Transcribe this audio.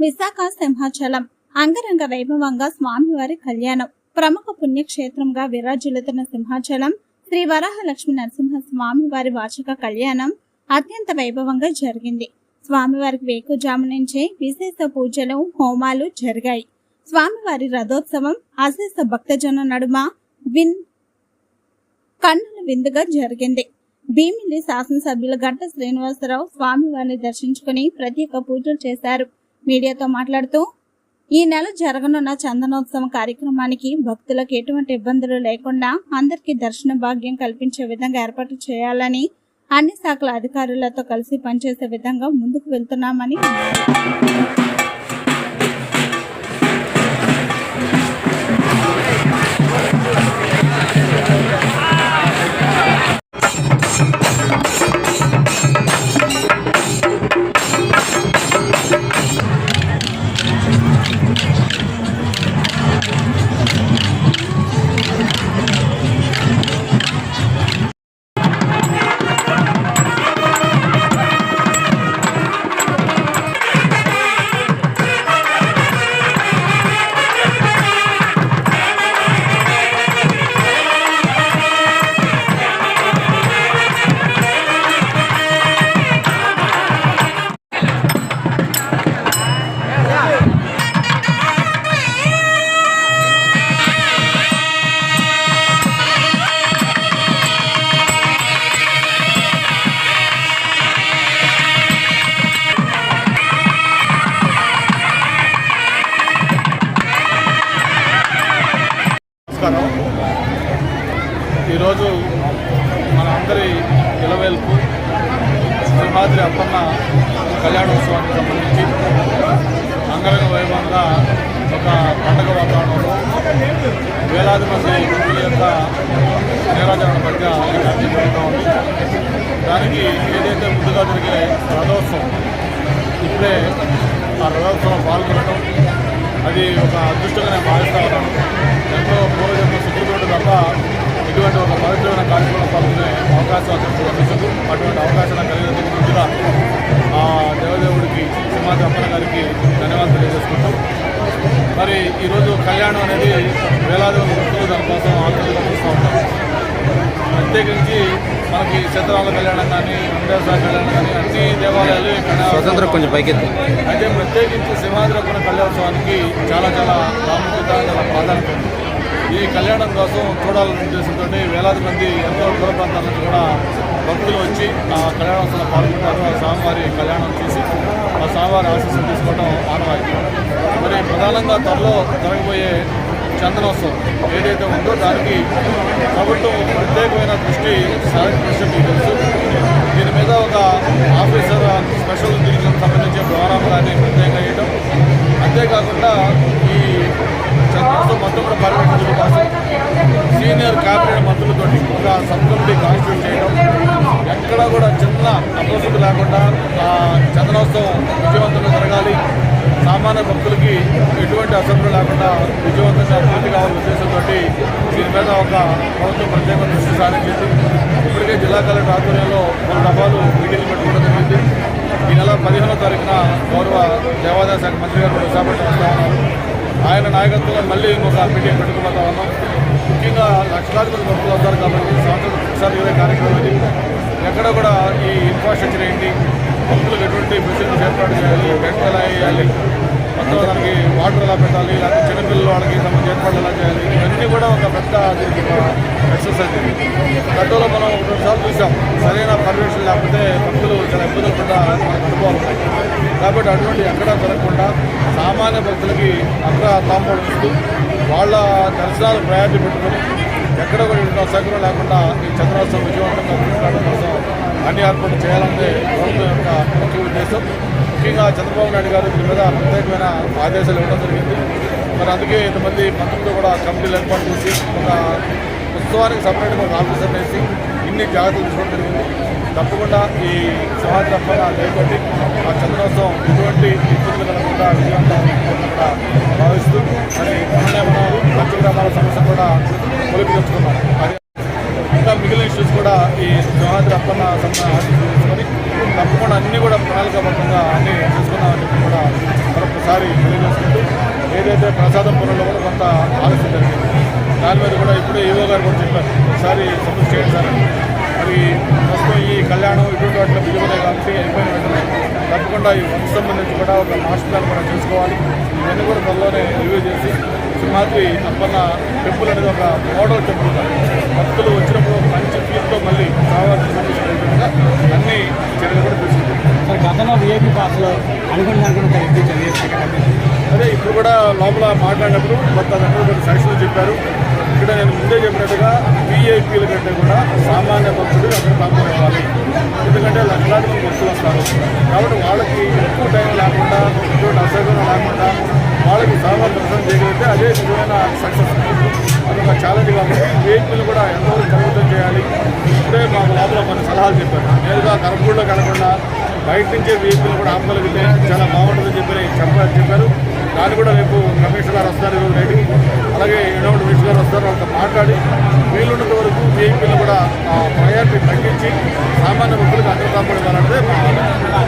విశాఖ సింహాచలం అంగరంగ వైభవంగా స్వామివారి కళ్యాణం. ప్రముఖ పుణ్యక్షేత్రంగా విరాజిల్లుతున్న సింహాచలం శ్రీ వరాహలక్ష్మి నరసింహ స్వామివారి వార్షిక కళ్యాణం అత్యంత వైభవంగా జరిగింది. స్వామివారికి వేకుజాము నుంచే విశేష పూజలు హోమాలు జరిగాయి. స్వామివారి రథోత్సవం అశేష భక్తజన నడుమ విన్ కన్నుల విందుగా జరిగింది. భీమిలి శాసనసభ్యులు గంట శ్రీనివాసరావు స్వామివారిని దర్శించుకుని ప్రత్యేక పూజలు చేశారు. మీడియాతో మాట్లాడుతూ ఈ నెల జరగనున్న చందనోత్సవం కార్యక్రమానికి భక్తులకు ఎటువంటి ఇబ్బందులు లేకుండా అందరికీ దర్శన భాగ్యం కల్పించే విధంగా ఏర్పాటు చేయాలని అన్ని శాఖల అధికారులతో కలిసి పనిచేసే విధంగా ముందుకు వెళ్తున్నామని నమస్కారం. ఈరోజు మన అందరి ఇలవేల్పు సింహాద్రి అప్పన్న కళ్యాణోత్సవానికి సంబంధించి అంగరంగ వైభవంగా ఒక పండగ వాతావరణంలో వేలాది మంది గురువుల యొక్క నేరాచరణ మధ్య ఈ జరుగుతూ ఉంది. దానికి ఏదైతే ముందుగా జరిగే రథోత్సవం ఇప్పుడే ఆ రథోత్సవం పాల్గొనడం అది ఒక అదృష్టంగా నేను భావిస్తా ఉన్నాను. ఎంతో పూర్వజన్మ సుఖుడు తప్ప ఇటువంటి ఒక పవిత్రమైన కార్యక్రమం మనకి చిత్రాల కళ్యాణం కానీ వెంకటేశ్వర కళ్యాణం కానీ అన్ని దేవాలయాలు కళ్యాణోత్సవం స్వతంత్ర కొంచెం పైకెత్తి. అయితే ప్రత్యేకించి సింహాద్రపున కళ్యాణోత్సవానికి చాలా చాలా ప్రాముఖ్యత చాలా ప్రాధాన్యత ఈ కళ్యాణం కోసం చూడాలనే ఉద్దేశంతో వేలాది మంది ఎంతో దూర ప్రాంతాల నుంచి కూడా భక్తులు వచ్చి ఆ కళ్యాణోత్సవంలో పాల్గొంటారు. ఆ స్వామివారి కళ్యాణం చూసి ఆ స్వామివారి ఆశీస్సులు తీసుకోవడం ఆనవాయితీ. మరి ప్రధానంగా త్వరలో జరగబోయే చందనోత్సవం ఏదైతే ఉందో దానికి ప్రభుత్వం ప్రత్యేకమైన దృష్టి సాధించిన మీకు తెలుసు. దీని మీద ఒక ఆఫీసర్ స్పెషల్ డివిజన్ సంబంధించిన ప్రారంభాన్ని ప్రత్యేకంగా వేయడం అంతేకాకుండా ఈ చంద్రోత్సవం మొత్తం కూడా పర్యవేక్షించడం కోసం సీనియర్ క్యాబినెట్ మంత్రులతో ఒక సబ్ కమిటీ కాన్స్టిట్యూట్ చేయడం ఎక్కడా కూడా చిన్న అపోజిట్ లేకుండా చంద్రోత్సవం చందనోత్సవం విజయవంతంగా జరగాలి. సామాన్య భక్తులకి ఎటువంటి అసెంబ్లీ లేకుండా విజయవంతంగా పూర్తి కావాలనే ఉద్దేశంతో దీని మీద ఒక ప్రభుత్వం ప్రత్యేక దృష్టి సారించింది. ఇప్పటికే జిల్లా కలెక్టర్ ఆధ్వర్యంలో పలు డబ్బాలు మీటింగ్లు పెట్టుకోవడం జరిగింది. ఈ నెల పదిహేనో తారీఖున గౌరవ దేవాదాయ శాఖ మంత్రి గారు విశాఖపట్నం ఉన్నారు. ఆయన నాయకత్వంలో మళ్ళీ ఇంకొక మీటింగ్ పెట్టుకోబోతా ఉన్నాం. ముఖ్యంగా లక్షలాది మంది భక్తులు వస్తారు కాబట్టి సంవత్సరం ఒకసారి ఇదే కార్యక్రమం ఇది. ఎక్కడ కూడా ఈ ఇన్ఫ్రాస్ట్రక్చర్ ఏంటి? భక్తులకు ఎటువంటి ఫెసిలిటీస్ ఏర్పాటు చేయాలి బెడ్స్ ఎలా వేయాలి? వాటర్ ఎలా పెట్టాలి లేకపోతే చిన్నపిల్లలు వాళ్ళకి సంబంధించి ఏర్పాట్లు ఎలా చేయాలి ఇవన్నీ కూడా ఒక పెద్ద ఎక్సర్సైజ్ ఇది. గతంలో మనం రెండుసార్లు చూసాం సరైన పర్యవేక్షణ లేకపోతే భక్తులు చాలా ఇబ్బందులు పడ్డ అనుభవాలు కాబట్టి అటువంటి ఎక్కడా జరగకుండా సామాన్య భక్తులకి అగ్ర తాంబూలం ఇస్తూ వాళ్ళ దర్శనాలు ప్రయారిటీ పెట్టుకొని ఎక్కడ కూడా ఎటువంటి అసౌకర్యం లేకుండా ఈ చంద్రోత్సవం విజయవంతంగా తీసుకురావడం అన్ని ఏర్పాటు చేయాలన్నదే ప్రభుత్వం యొక్క ముఖ్య ఉద్దేశం. ముఖ్యంగా చంద్రబాబు నాయుడు గారు దీని మీద ప్రత్యేకమైన ఆదేశాలు ఇవ్వడం జరిగింది. మరి అందుకే ఇంతమంది మంత్రులు కూడా కమిటీలు ఏర్పాటు చేసి ఒక ఉత్సవానికి సపరేట్గా ఒక ఆఫీసర్ వేసి ఇన్ని జాగ్రత్తలు తీసుకోవడం జరిగింది. తప్పకుండా ఈ సమాజ తప్పన లేకపోతే ఆ చంద్రోత్సవం ఎటువంటి ఇబ్బందులు కలగకుండా విజయవంతం కూడా భావిస్తూ మరి మొన్ననే మనం పంచగ్రామాల సమస్య కూడా కొలిపి మరొకసారి చేసుకుంటూ ఏదైతే ప్రసాదం పనుల్లో కూడా కొంత ఆలస్యం జరిగింది. దాని మీద కూడా ఇప్పుడే ఈవో గారు కూడా చెప్పారు. ఒకసారి సపోర్ట్ చేయండి సార్ మరి ప్రస్తుతం ఈ కళ్యాణం ఇటువంటి వాటిలో విలువలే కాబట్టి అయిపోయిన వెంటనే తప్పకుండా ఈ వంశ సంబంధించి కూడా ఒక మాస్టర్ ప్లాన్ కూడా చేసుకోవాలి. ఇవన్నీ కూడా త్వరలోనే రివ్యూ చేసి సింహాద్రి అప్పన్న టెంపుల్ అనేది ఒక మోడల్ టెంపుల్ భక్తులు వచ్చినప్పుడు మంచి ఫీల్తో మళ్ళీ కావాల్సిన సార్ గతంలో విఐపి అనుకున్న అనుకున్న అదే ఇప్పుడు కూడా లోపల మాట్లాడినప్పుడు కొంత దాంట్లో సజెషన్లు చెప్పారు. ఇక్కడ నేను ముందే చెప్పినట్టుగా వీఐపీల కంటే కూడా సామాన్య భక్తులు అక్కడ తాము ఇవ్వాలి ఎందుకంటే లక్షలాది మంది భక్తులు వస్తారు. కాబట్టి వాళ్ళకి ఎక్కువ టైం లేకుండా ఎటువంటి అసౌకర్యం లేకుండా వాళ్ళకి సామాన్య దర్శనం చేయగలిగితే అదే నిజమైన సక్సెస్ అదొక ఛాలెంజ్ కాబట్టి వీఐపీలు కూడా ఎంతవరకు పరిమితం చేయాలి. ఇప్పుడే మాకు లోపల కొన్ని సలహాలు చెప్పారు. నేరుగా కరపూడిలో కలగకుండా బయట నుంచే వెహికల్ కూడా ఆపగలిగితే చాలా బాగుంటుందని చెప్పి చెప్పారు. చెప్పారు దాన్ని కూడా రేపు కమిషనర్ గారు వస్తారు ఈరోజు నైట్కి అలాగే ఎన్నోటి మినిస్టర్ గారు వస్తారు వాళ్ళతో మాట్లాడి వీలున్నంత వరకు వెహికల్ కూడా ప్రయారిటీ తగ్గించి సామాన్య భక్తులకు అంతర్దాపడి ఇవ్వాలన్నదే మా